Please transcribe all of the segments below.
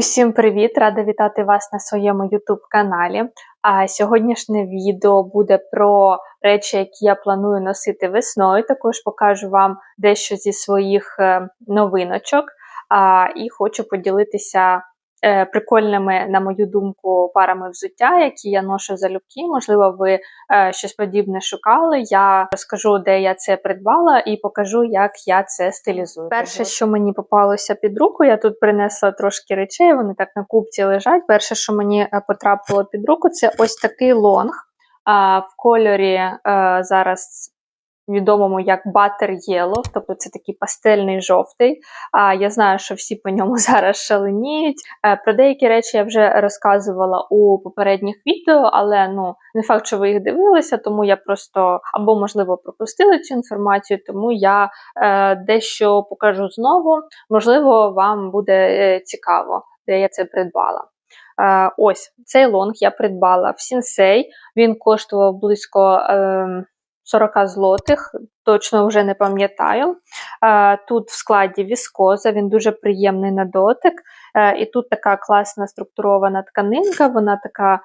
Усім привіт! Рада вітати вас на своєму YouTube каналі. А сьогоднішнє відео буде про речі, які я планую носити весною. Також покажу вам дещо зі своїх е, новиночок. А, І хочу поділитися прикольними, на мою думку, парами взуття, які я ношу залюбки. Можливо, ви е, щось подібне шукали. Я розкажу, де я це придбала, і покажу, як я це стилізую. Перше, що мені попалося під руку, я тут принесла трошки речей, вони так на купці лежать. Перше, що мені е, потрапило під руку, це ось такий лонг. В кольорі зараз відомому як Butter Yellow, тобто це такий пастельний жовтий. А я знаю, що всі по ньому зараз шаленіють. Е, про деякі речі я вже розказувала у попередніх відео, але ну не факт, що ви їх дивилися, тому я просто або, можливо, пропустила цю інформацію, тому я е, дещо покажу знову. Можливо, вам буде е, цікаво, де я це придбала. Е, ось цей лонг я придбала в Сінсей. Він коштував близько. Е, 40 злотих, точно вже не пам'ятаю. Е, тут в складі віскоза, він дуже приємний на дотик. Е, і тут така класна структурована тканинка, вона така е,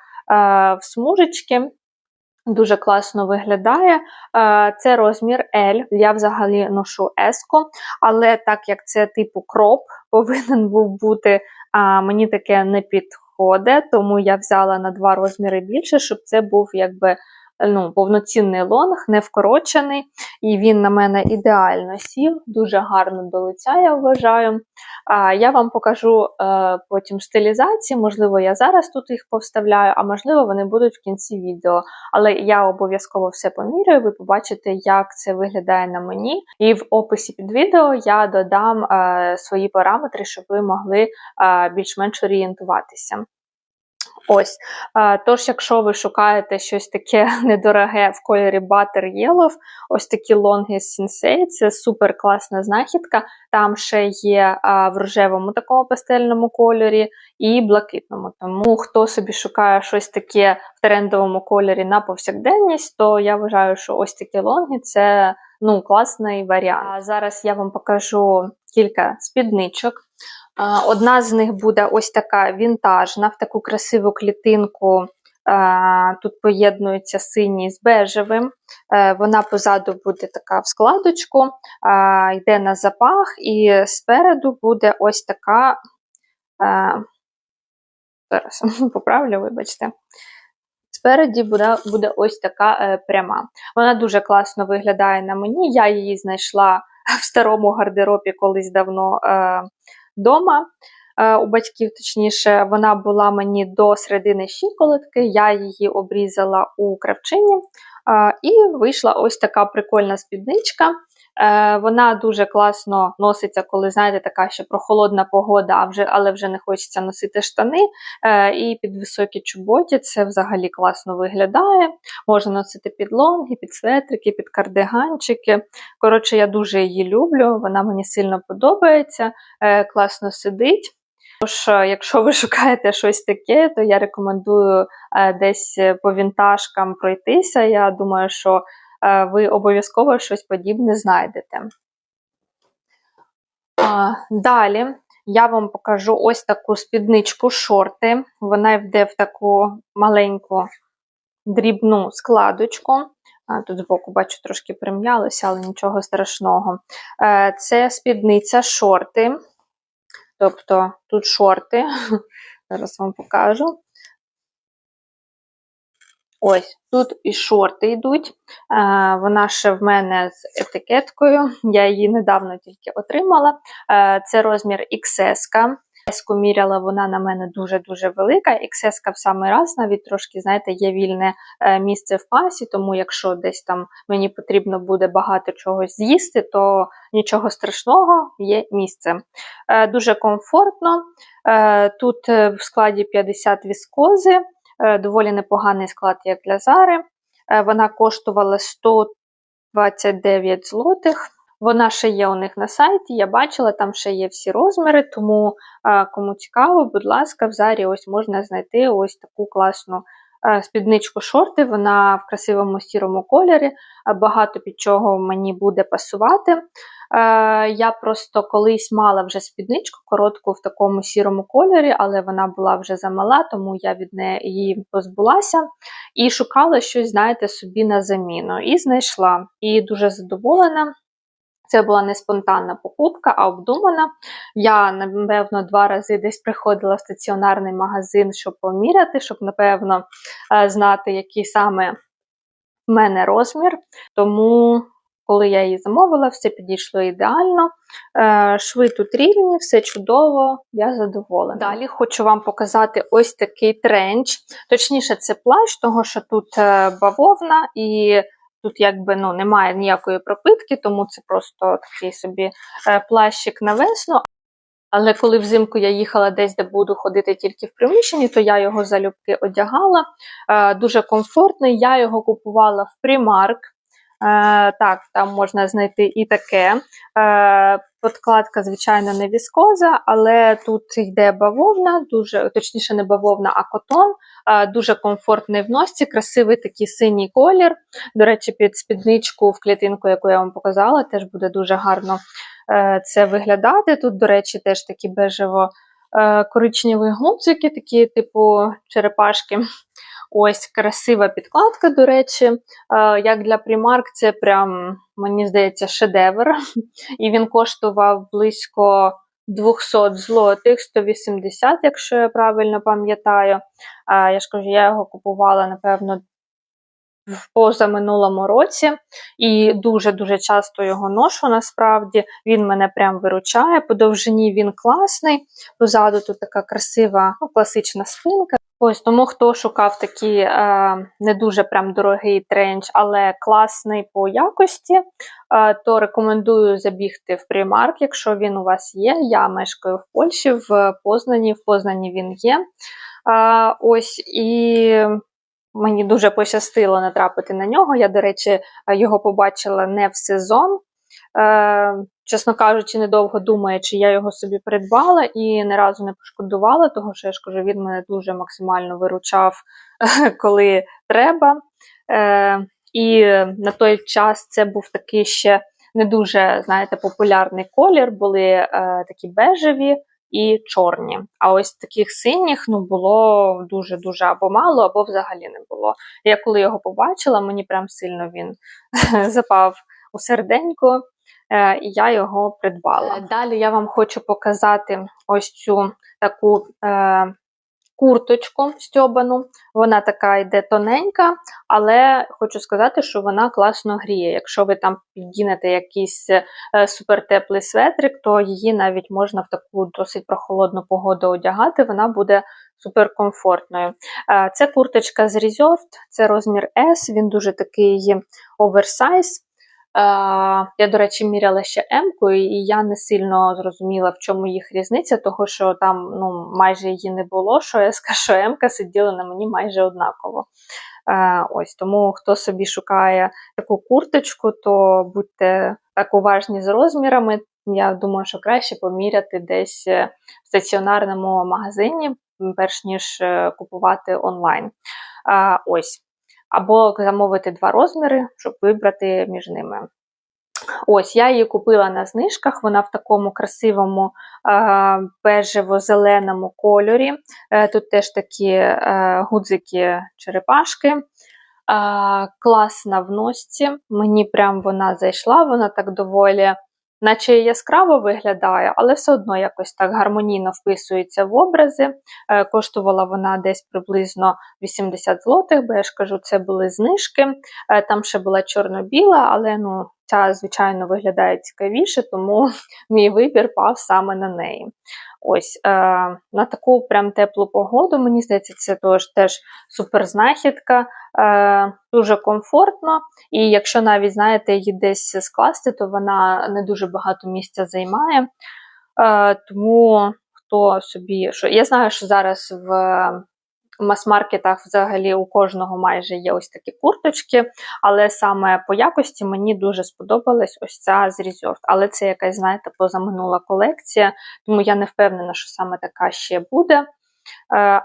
в смужечки. Дуже класно виглядає. Це розмір L. Я взагалі ношу еску, але так як це типу кроп повинен був бути, а мені таке не підходить, тому я взяла на два розміри більше, щоб це був якби ну, повноцінний лонг, не вкорочений, і він на мене ідеально сів, дуже гарно до лиця, я вважаю. А Я вам покажу е, потім стилізації, можливо, я зараз тут їх повставляю, а можливо, вони будуть в кінці відео. Але я обов'язково все поміряю, ви побачите, як це виглядає на мені. І в описі під відео я додам е, свої параметри, щоб ви могли е, більш-менш орієнтуватися. Ось. Тож, якщо ви шукаєте щось таке недороге в кольорі Butter Yellow, ось такі лонги з Sensei, це супер класна знахідка. Там ще є в рожевому такому пастельному кольорі і блакитному. Тому хто собі шукає щось таке в трендовому кольорі на повсякденність, то я вважаю, що ось такі лонги це ну, класний варіант. А зараз я вам покажу кілька спідничок. Одна з них буде ось така вінтажна, в таку красиву клітинку. Тут поєднується синій з бежевим. Е, вона позаду буде така в складочку, йде на запах, і спереду буде ось така. Зараз поправлю, вибачте. Спереді буде буде ось така е, пряма. Вона дуже класно виглядає на мені. Я її знайшла в старому гардеробі колись давно е, вдома. Е, у батьків, точніше, вона була мені до середини щиколотки, я її обрізала у кравчині, е, і вийшла ось така прикольна спідничка. Е, вона дуже класно носиться, коли, знаєте, така ще прохолодна погода, а вже, але вже не хочеться носити штани. І під високі чоботі це взагалі класно виглядає. Можна носити під лонги, під светрики, під кардиганчики. Коротше, я дуже її люблю, вона мені сильно подобається, класно сидить. Тож, е, якщо ви шукаєте щось таке, то я рекомендую е, десь по вінтажкам пройтися. Я думаю, що е, ви обов'язково щось подібне знайдете. Далі я вам покажу ось таку спідничку шорти. Вона йде в таку маленьку дрібну складочку. Тут збоку, бачу, трошки прим'ялося, але нічого страшного. Це спідниця шорти. Тобто тут шорти, зараз вам покажу. Ось, тут і шорти йдуть. Вона ще в мене з етикеткою. Я її недавно тільки отримала. Це розмір XS. Еску міряла, вона на мене дуже-дуже велика. XS в самий раз, навіть трошки, знаєте, є вільне е, місце в пасі, тому якщо десь там мені потрібно буде багато чогось з'їсти, то нічого страшного, є місце. Е, дуже комфортно. Е, тут в складі 50 віскози, доволі непоганий склад, як для Зари. Вона коштувала 129 злотих. Вона ще є у них на сайті, я бачила, там ще є всі розміри, тому кому цікаво, будь ласка, в зарі ось можна знайти ось таку класну е, спідничку шорти, вона в красивому сірому кольорі, е, багато під чого мені буде пасувати. Е, Я просто колись мала вже спідничку коротку в такому сірому кольорі, але вона була вже замала, тому я від неї її позбулася і шукала щось, знаєте, собі на заміну. І знайшла. І дуже задоволена. Це була не спонтанна покупка, а обдумана. Я, напевно, два рази десь приходила в стаціонарний магазин, щоб поміряти, щоб, напевно, е, знати, який саме в мене розмір. Тому, коли я її замовила, все підійшло ідеально. Е, Шви тут рівні, все чудово, я задоволена. Далі хочу вам показати ось такий тренч. Точніше, це плащ, того що тут е, бавовна і. Тут якби ну, немає ніякої пропитки, тому це просто такий собі е, плащик на весну. Але коли взимку я їхала десь, де буду ходити тільки в приміщенні, то я його залюбки одягала. Е, дуже комфортний. Я його купувала в Primark. Е, так, там можна знайти і таке. Е, подкладка, звичайно, не віскоза, але тут йде бавовна, дуже, точніше, не бавовна, а котон. Е, дуже комфортний в носці, красивий такий синій колір. До речі, під спідничку в клітинку, яку я вам показала, теж буде дуже гарно це виглядати. Тут, до речі, теж такі бежево коричневі гудзики, такі, типу черепашки. Ось красива підкладка, до речі. Е, Як для Primark, це прям, мені здається, шедевр. І він коштував близько 200 злотих, 180, якщо я правильно пам'ятаю. Я ж кажу, я його купувала, напевно, в позаминулому році, і дуже-дуже часто його ношу. Насправді він мене прям виручає. По довжині він класний. Позаду тут така красива, ну, класична спинка. Ось тому, хто шукав такий е, не дуже прям дорогий тренч, але класний по якості, е, то рекомендую забігти в Primark, якщо він у вас є. Я мешкаю в Польщі, в Познані. В Познані він є. Е, ось і мені дуже пощастило натрапити на нього. Я, до речі, його побачила не в сезон. Чесно кажучи, недовго думає, чи я його собі придбала і ні разу не пошкодувала, тому що я ж кажу, він мене дуже максимально виручав, коли треба. Е, І на той час це був такий ще не дуже, знаєте, популярний колір, були е, такі бежеві і чорні. А ось таких синіх ну, було дуже-дуже або мало, або взагалі не було. Я коли його побачила, мені прям сильно він запав у серденько, і я його придбала. Далі я вам хочу показати ось цю таку е, курточку стьобану. Вона така йде тоненька, але хочу сказати, що вона класно гріє. Якщо ви там підінете якийсь е, супертеплий светрик, то її навіть можна в таку досить прохолодну погоду одягати, вона буде суперкомфортною. Е, це курточка з Reserved, це розмір S, він дуже такий оверсайз. Е, я, до речі, міряла ще М-ку, і я не сильно зрозуміла, в чому їх різниця, того що там ну, майже її не було. Що я скажу, що М-ка сиділа на мені майже однаково. Е, ось Тому хто собі шукає таку курточку, то будьте так уважні з розмірами. Я думаю, що краще поміряти десь в стаціонарному магазині, перш ніж купувати онлайн. Е, ось або замовити два розміри, щоб вибрати між ними. Ось, я її купила на знижках, вона в такому красивому е, бежево-зеленому кольорі. Е, тут теж такі е, гудзики-черепашки. Класна в носці. Мені прям вона зайшла, вона так доволі наче яскраво виглядає, але все одно якось так гармонійно вписується в образи. Е, коштувала вона десь приблизно 80 злотих, бо я ж кажу, це були знижки. Е, там ще була чорно-біла, але ну, ця, звичайно, виглядає цікавіше, тому мій вибір пав саме на неї. Ось е, на таку прям теплу погоду, мені здається, це теж, теж суперзнахідка, е, дуже комфортно. І якщо навіть, знаєте, її десь скласти, то вона не дуже багато місця займає. Е, Тому хто собі. що Я знаю, що зараз в мас-маркетах взагалі у кожного майже є ось такі курточки, але саме по якості мені дуже сподобалась ось ця з Reserved. Але це якась, знаєте, позаминула колекція, тому я не впевнена, що саме така ще буде.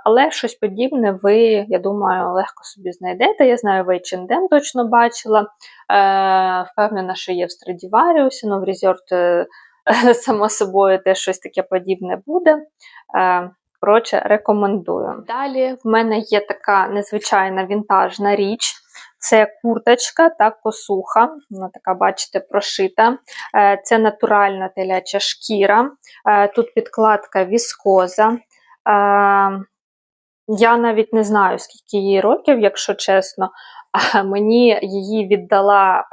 Але щось подібне ви, я думаю, легко собі знайдете. Я знаю, в H&M точно бачила. Впевнена, що є в Stradivarius, ну в Resort, само собою, теж щось таке подібне буде. Коротше, рекомендую. Далі в мене є така незвичайна вінтажна річ. Це курточка та косуха. Вона така, бачите, прошита. Е, це натуральна теляча шкіра. Е, тут підкладка віскоза. Е, я навіть не знаю, скільки їй років, якщо чесно. Мені її віддала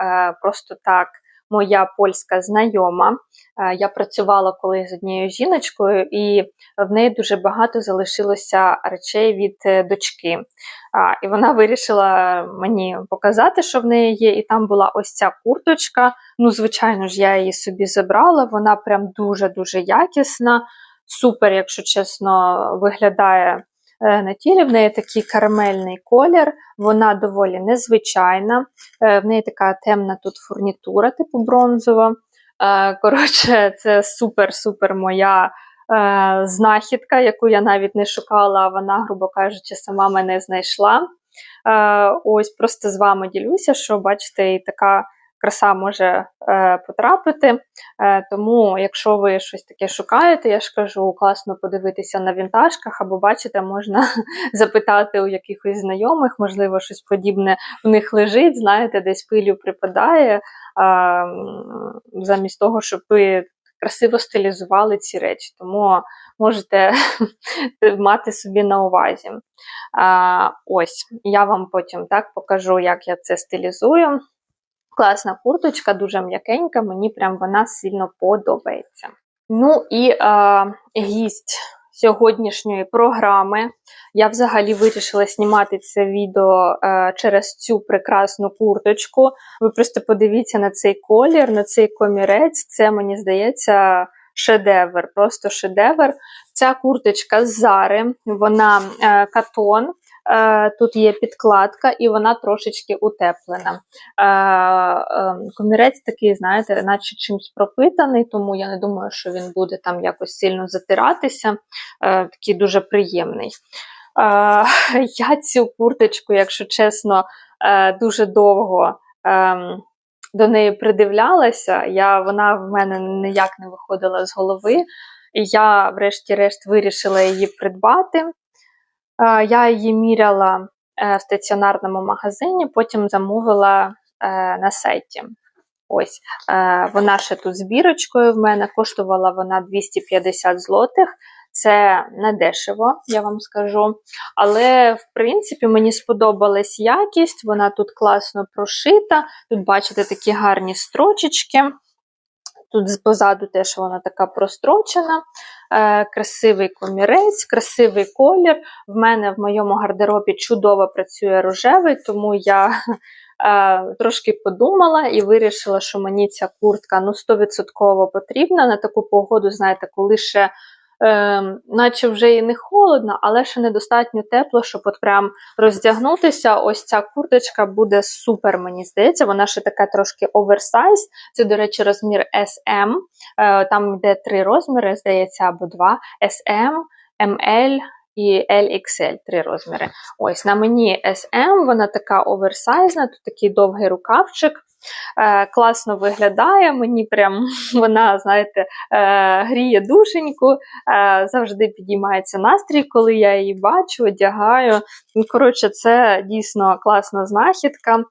просто так моя польська знайома. Е, я працювала колись з однією жіночкою, і в неї дуже багато залишилося речей від е, дочки. І вона вирішила мені показати, що в неї є. І там була ось ця курточка. Ну, звичайно ж, я її собі забрала. Вона прям дуже-дуже якісна. Супер, якщо чесно, виглядає на тілі. В неї такий карамельний колір, вона доволі незвичайна. Е, в неї така темна тут фурнітура, типу бронзова. Е, коротше, це супер-супер моя. Знахідка, яку я навіть не шукала, а вона, грубо кажучи, сама мене знайшла. Ось просто з вами ділюся, що бачите, і така краса може е, потрапити. Е, тому, якщо ви щось таке шукаєте, я ж кажу, класно подивитися на вінтажках, або бачите, можна запитати у якихось знайомих, можливо, щось подібне в них лежить, знаєте, десь пилю припадає, е, замість того, щоб ви. Красиво стилізували ці речі, тому можете мати собі на увазі. А, Ось, я вам потім так покажу, як я це стилізую. Класна курточка, дуже м'якенька, мені прям вона сильно подобається. Ну і е, гість сьогоднішньої програми. Я взагалі вирішила знімати це відео е, через цю прекрасну курточку. Ви просто подивіться на цей колір, на цей комірець. Це, мені здається, шедевр, просто шедевр. Ця курточка з Зари, вона е, катон. Е, тут є підкладка, і вона трошечки утеплена. Е, е, комірець такий, знаєте, наче чимось пропитаний, тому я не думаю, що він буде там якось сильно затиратися. Такий дуже приємний. Я цю курточку, якщо чесно, дуже довго. Ем, до неї придивлялася, я, вона в мене ніяк не виходила з голови, і я, врешті-решт, вирішила її придбати. Я її міряла е, в стаціонарному магазині, потім замовила е, на сайті. Ось, е, Вона ще тут збірочкою в мене, коштувала вона 250 злотих. Це не дешево, я вам скажу. Але, в принципі, мені сподобалась якість, вона тут класно прошита. Тут, бачите, такі гарні строчечки. Тут позаду теж вона така прострочена, е, красивий комірець, красивий колір. В мене в моєму гардеробі чудово працює рожевий, тому я е, трошки подумала і вирішила, що мені ця куртка ну, 100% потрібна на таку погоду, знаєте, коли ще е, наче вже і не холодно, але ще недостатньо тепло, щоб от прям роздягнутися. Ось ця курточка буде супер, мені здається. Вона ще така трошки оверсайз. Це, до речі, розмір SM. Е, там йде три розміри, здається, або два: SM, ML. І LXL три розміри. Ось на мені SM, вона така оверсайзна, тут такий довгий рукавчик. Е, класно виглядає, мені прям вона, знаєте, е, гріє душеньку, е, завжди підіймається настрій, коли я її бачу, одягаю. Ну, коротше, це дійсно класна знахідка.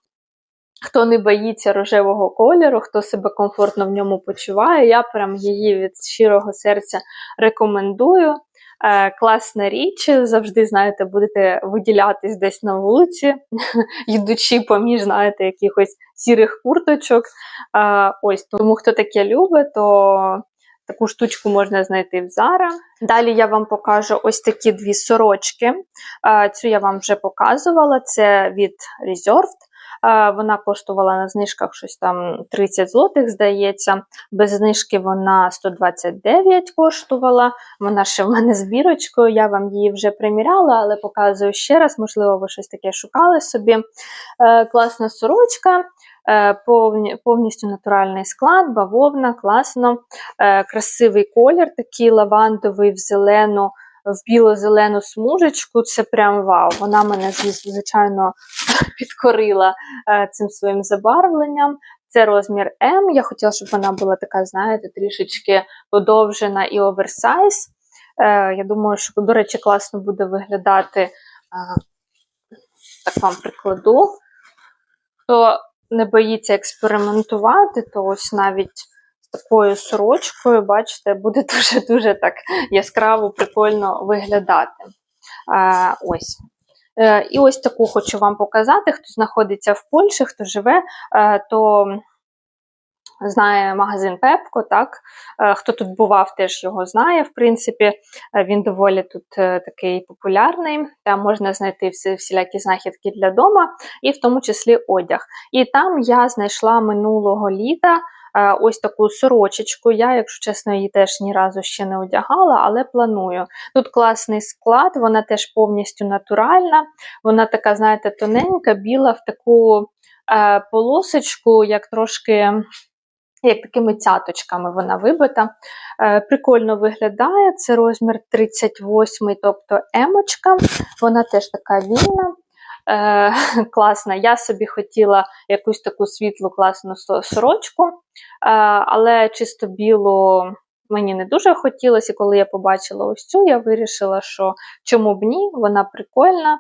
Хто не боїться рожевого кольору, хто себе комфортно в ньому почуває, я прям її від щирого серця рекомендую. Е, класна річ, завжди, знаєте, будете виділятись десь на вулиці, йдучи поміж, знаєте, якихось сірих курточок. Е, ось Тому хто таке любить, то таку штучку можна знайти в Zara. Далі я вам покажу ось такі дві сорочки. Е, цю я вам вже показувала, це від Reserved. Вона коштувала на знижках щось там 30 злотих, здається. Без знижки вона 129 коштувала. Вона ще в мене збірочкою, я вам її вже приміряла, але показую ще раз, можливо, ви щось таке шукали собі. Е, класна сорочка. Е, повністю натуральний склад, бавовна, класно, е, красивий колір, такий лавандовий в зелену в біло-зелену смужечку. Це прям вау. Вона мене, звичайно, підкорила е, цим своїм забарвленням. Це розмір М. Я хотіла, щоб вона була така, знаєте, трішечки подовжена і оверсайз. Е, я думаю, що, до речі, класно буде виглядати, е, так вам прикладу. Хто не боїться експериментувати, то ось навіть з такою сорочкою, бачите, буде дуже-дуже так яскраво, прикольно виглядати. Ось. І ось таку хочу вам показати, хто знаходиться в Польщі, хто живе, то знає магазин Пепко. так, е, Хто тут бував, теж його знає. В принципі, е, він доволі тут е, такий популярний. Там можна знайти всі, всілякі знахідки для дома, і в тому числі одяг. І там я знайшла минулого літа. Ось таку сорочечку. Я, якщо чесно, її теж ні разу ще не одягала, але планую. Тут класний склад, вона теж повністю натуральна. Вона така, знаєте, тоненька, біла в таку е, полосочку, як трошки як такими цяточками вона вибита. Е, прикольно виглядає, це розмір 38 тобто емочка, вона теж така вільна. Е, класна. Я собі хотіла якусь таку світлу, класну сорочку, е, але чисто білу мені не дуже хотілося, і коли я побачила ось цю, я вирішила, що чому б ні, вона прикольна.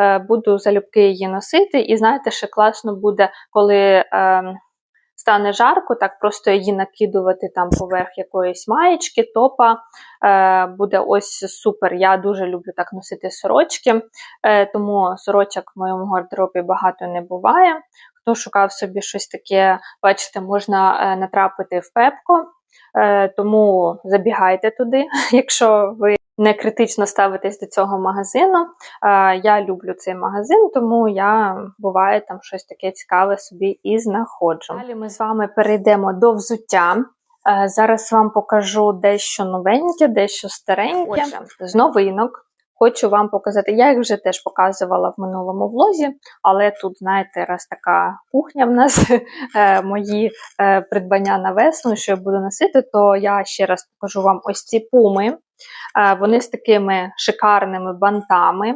Е, буду залюбки її носити. І знаєте, ще класно буде, коли. Ем, стане жарко, так просто її накидувати там поверх якоїсь маєчки, топа. Е, Буде ось супер. Я дуже люблю так носити сорочки, е, тому сорочок в моєму гардеробі багато не буває. Хто шукав собі щось таке, бачите, можна е, натрапити в пепко. Е, тому забігайте туди, якщо ви не критично ставитись до цього магазину. Я люблю цей магазин, тому я буває там щось таке цікаве собі і знаходжу. Далі ми з вами перейдемо до взуття. Зараз вам покажу дещо новеньке, дещо стареньке. Отже, з новинок. Хочу вам показати, я їх вже теж показувала в минулому влозі, але тут, знаєте, раз така кухня в нас, е, мої е, придбання на весну, що я буду носити, то я ще раз покажу вам ось ці пуми. Е, вони з такими шикарними бантами.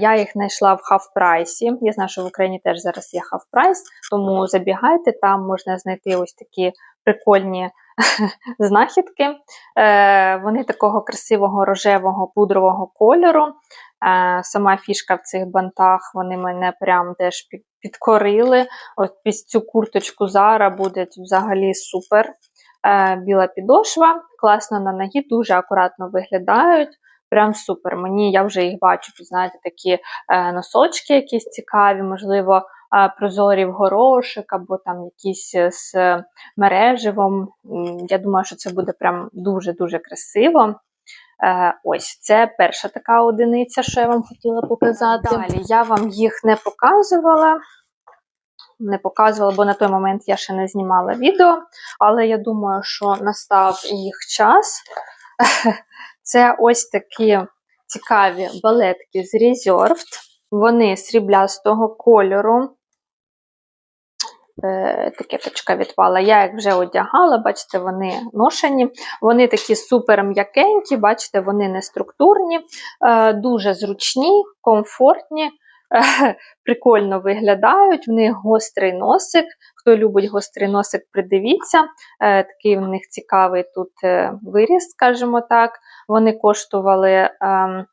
Я їх знайшла в хавпрайсі. Я знаю, що в Україні теж зараз є хавпрайс, тому забігайте, там можна знайти ось такі прикольні знахідки. Е, вони такого красивого рожевого пудрового кольору. Сама фішка в цих бантах, вони мене прям теж підкорили. От під цю курточку Зара буде взагалі супер. Е, біла підошва, класно на ногі, дуже акуратно виглядають. Прям супер. Мені я вже їх бачу, знаєте, такі е, носочки якісь цікаві, можливо, е, прозорі в горошик, або там якісь з мереживом. Я думаю, що це буде прям дуже-дуже красиво. Ось це перша така одиниця, що я вам хотіла показати. Далі я вам їх не показувала не показувала, бо на той момент я ще не знімала відео. Але я думаю, що настав їх час. Це ось такі цікаві балетки з Reserved. Вони сріблястого кольору. Е, таке точка відпала. Я їх вже одягала, бачите, вони ношені. Вони такі супер м'якенькі, бачите, вони не структурні, е, дуже зручні, комфортні. прикольно виглядають, в них гострий носик. Хто любить гострий носик, придивіться. Е, такий в них цікавий тут е, виріс, скажімо так. Вони коштували ем,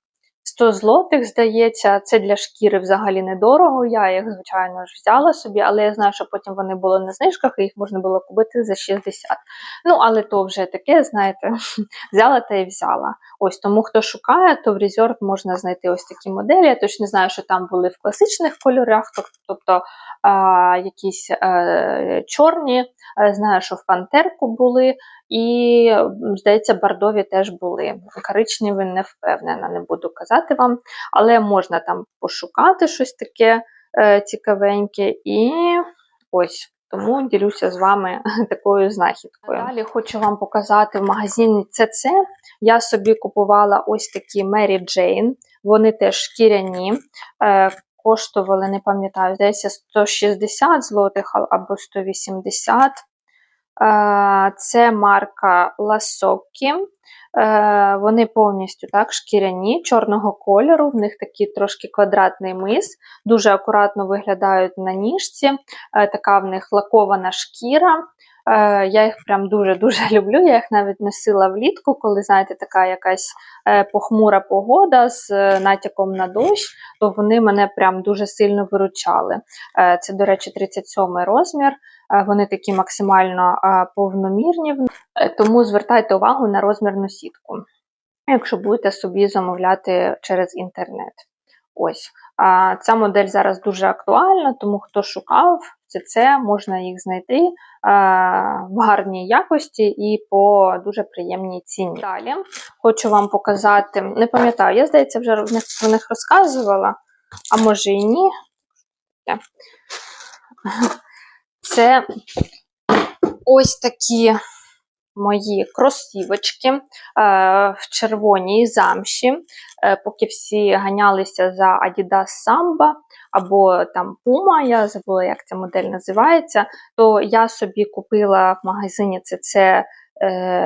100 злотих, здається, це для шкіри взагалі недорого. Я їх, звичайно ж, взяла собі, але я знаю, що потім вони були на знижках і їх можна було купити за 60. Ну, але то вже таке, знаєте, взяла та й взяла. Ось тому, хто шукає, то в Resort можна знайти ось такі моделі. Я точно знаю, що там були в класичних кольорах, тобто а, якісь а, е, чорні. А, знаю, що в пантерку були. І, здається, бардові теж були. Коричневі не впевнена, не буду казати вам, але можна там пошукати щось таке е, цікавеньке. І ось. Тому ділюся з вами такою знахідкою. Далі хочу вам показати в магазині CC. Я собі купувала ось такі Mary Jane. Вони теж шкіряні, е, коштували, не пам'ятаю, здається, 160 злотих або 180. Це марка Ласокі. Е, вони повністю так шкіряні, чорного кольору, в них такий трошки квадратний мис, дуже акуратно виглядають на ніжці, е, така в них лакована шкіра. Е, я їх прям дуже-дуже люблю. Я їх навіть носила влітку, коли, знаєте, така якась е, похмура погода з е, натяком на дощ, то вони мене прям дуже сильно виручали. Це, до речі, 37 розмір. Вони такі максимально повномірні, тому звертайте увагу на розмірну сітку, якщо будете собі замовляти через інтернет. Ось. Ця модель зараз дуже актуальна, тому хто шукав це, можна їх знайти е, в гарній якості і по дуже приємній ціні. Далі хочу вам показати, не пам'ятаю, я здається, вже про них розказувала, а може і ні. Це ось такі мої кросівочки е, в червоній замші. Е, поки всі ганялися за Adidas Samba або там Puma, я забула, як ця модель називається, то я собі купила в магазині CC е,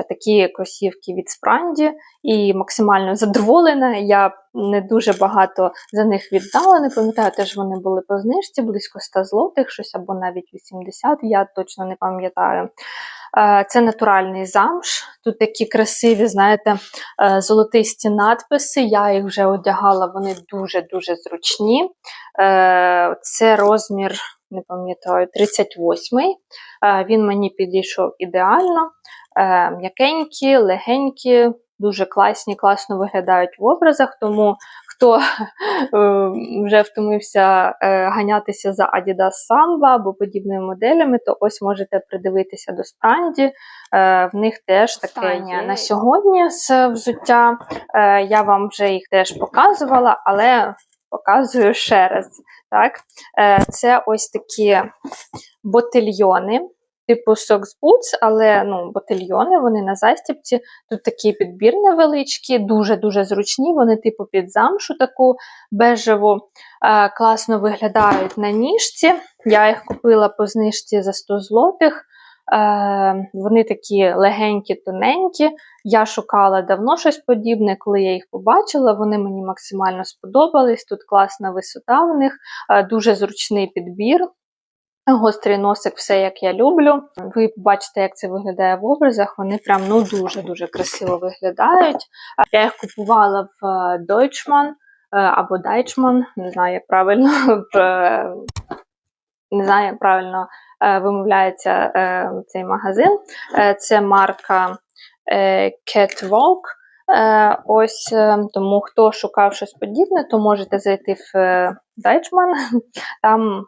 такі кросівки від Спранді і максимально задоволена. Я не дуже багато за них віддала. Не пам'ятаю, теж вони були по знижці, близько 100 злотих, щось або навіть 80, я точно не пам'ятаю. Е, Це натуральний замш. Тут такі красиві, знаєте, е, золотисті надписи. Я їх вже одягала, вони дуже-дуже зручні. Е, Це розмір, не пам'ятаю, 38-й. Е, Він мені підійшов ідеально. М'якенькі, легенькі, дуже класні, класно виглядають в образах. Тому хто е, вже втомився е, ганятися за Adidas Samba або подібними моделями, то ось можете придивитися до спранді. Е, В них теж таке є на сьогодні з взуття. Я вам вже їх теж показувала, але показую ще раз. Так? Це ось такі ботильйони. Типу Socks але ну, ботильйони, вони на застібці. Тут такий підбір невеличкий, дуже-дуже зручні. Вони, типу, під замшу таку бежеву, е, класно виглядають на ніжці. Я їх купила по знижці за 100 злотих. Е, вони такі легенькі, тоненькі. Я шукала давно щось подібне, коли я їх побачила. Вони мені максимально сподобались. Тут класна висота в них, е, дуже зручний підбір. Гострий носик, все як я люблю. Ви побачите, як це виглядає в образах. Вони прям ну дуже-дуже красиво виглядають. Я їх купувала в е, Deutschmann е, або Deichmann, не знаю, як правильно е, не знаю, як правильно вимовляється цей магазин. Це марка Catwalk. Е, Ось е, тому хто шукав щось подібне, то можете зайти в е, Там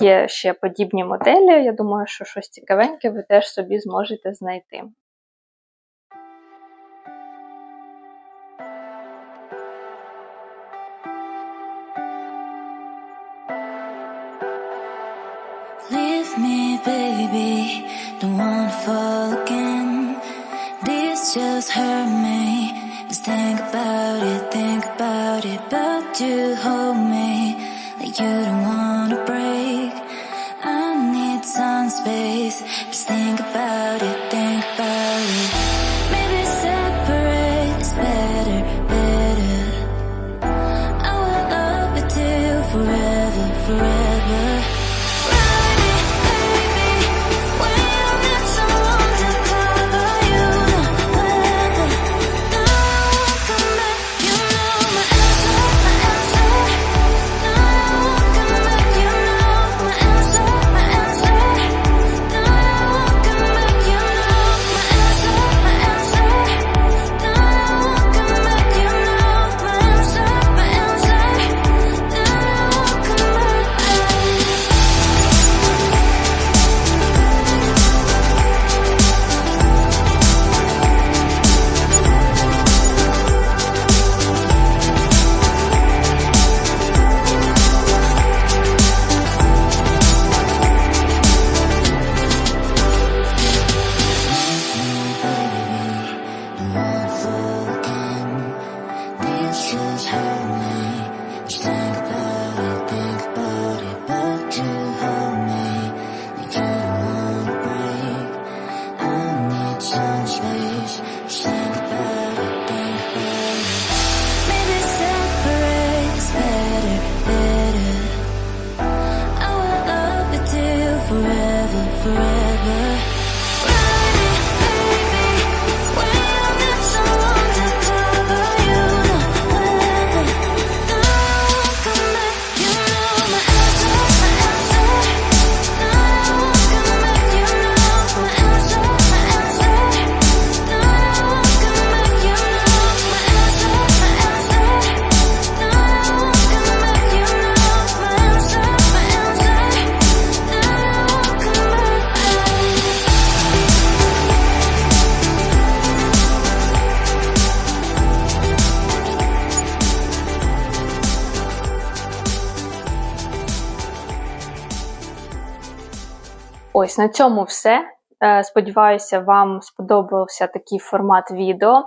є ще подібні моделі. Я думаю, що щось цікавеньке ви теж собі зможете знайти. Leave me, baby, don't wanna fall again. Just hurt me. Just think about it, think about it. But you hold me like you don't wanna break. I need some space. Just think about it, Ось на цьому все. Е, Сподіваюся, вам сподобався такий формат відео.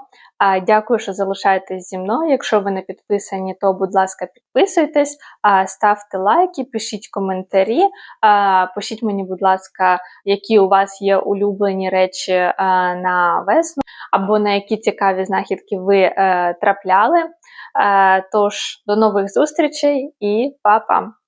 Е, Дякую, що залишаєтесь зі мною. Якщо ви не підписані, то, будь ласка, підписуйтесь, е, ставте лайки, пишіть коментарі. Пишіть мені, будь ласка, які у вас є улюблені речі на весну, або на які цікаві знахідки ви трапляли. Тож, до нових зустрічей і па-па!